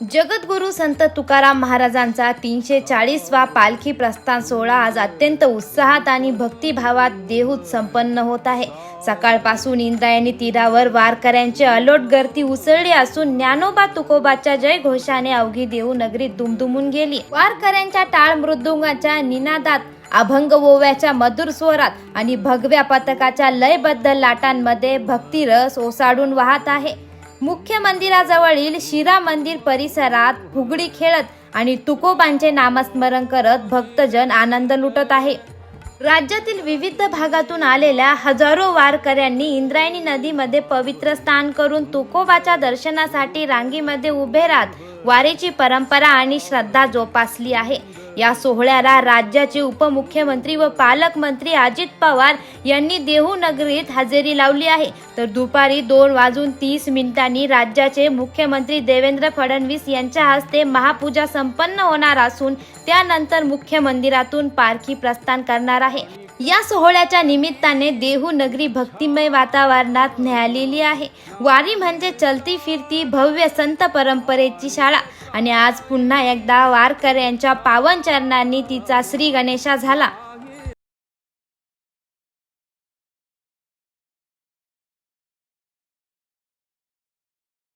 जगद्गुरू संत तुकाराम महाराजांचा तीनशे चाळीसवा पालखी प्रस्थान सोहळा आज अत्यंत उत्साहात आणि भक्तिभावात देहूत संपन्न होत आहे. सकाळपासून इंद्रायणी तीरावर वारकऱ्यांची अलोट गर्दी उसळली असून ज्ञानोबा तुकोबाच्या जय घोषाने अवघी देऊ नगरीत दुमदुमून गेली. वारकऱ्यांच्या टाळ मृदुंगाच्या निनादात अभंग ओव्याच्या मधुर स्वरात आणि भगव्या पथकाच्या लयबद्ध लाटांमध्ये भक्तिरस ओसाडून वाहत आहे. मुख्य मंदिराजवळील शिरा मंदिर परिसरात फुगडी खेळत आणि तुकोबांचे नामस्मरण करत भक्तजन आनंद लुटत आहे. राज्यातील विविध भागातून आलेल्या हजारो वारकऱ्यांनी इंद्रायणी नदीमध्ये पवित्र स्नान करून तुकोबाच्या दर्शनासाठी रांगीमध्ये उभे राहत वारीची परंपरा आणि श्रद्धा जोपासली आहे. या सोहळ्याला राज्याचे उपमुख्यमंत्री व पालकमंत्री अजित पवार यांनी देहू नगरीत हजेरी लावली आहे. तर दुपारी दोन वाजून तीस मिनिटांनी राज्याचे मुख्यमंत्री देवेंद्र फडणवीस यांच्या हस्ते महापूजा संपन्न होणार असून त्यानंतर मुख्य मंदिरातून पारखी प्रस्थान करणार आहे. या सोहळ्याच्या निमित्ताने देहू नगरी भक्तिमय वातावरणात न्यायलेली आहे. वारी म्हणजे चलती फिरती भव्य संत परंपरेची शाळा. आणि आज पुन्हा एकदा वारकऱ्यांच्या पावन चरणांनी तिचा श्री गणेशा झाला.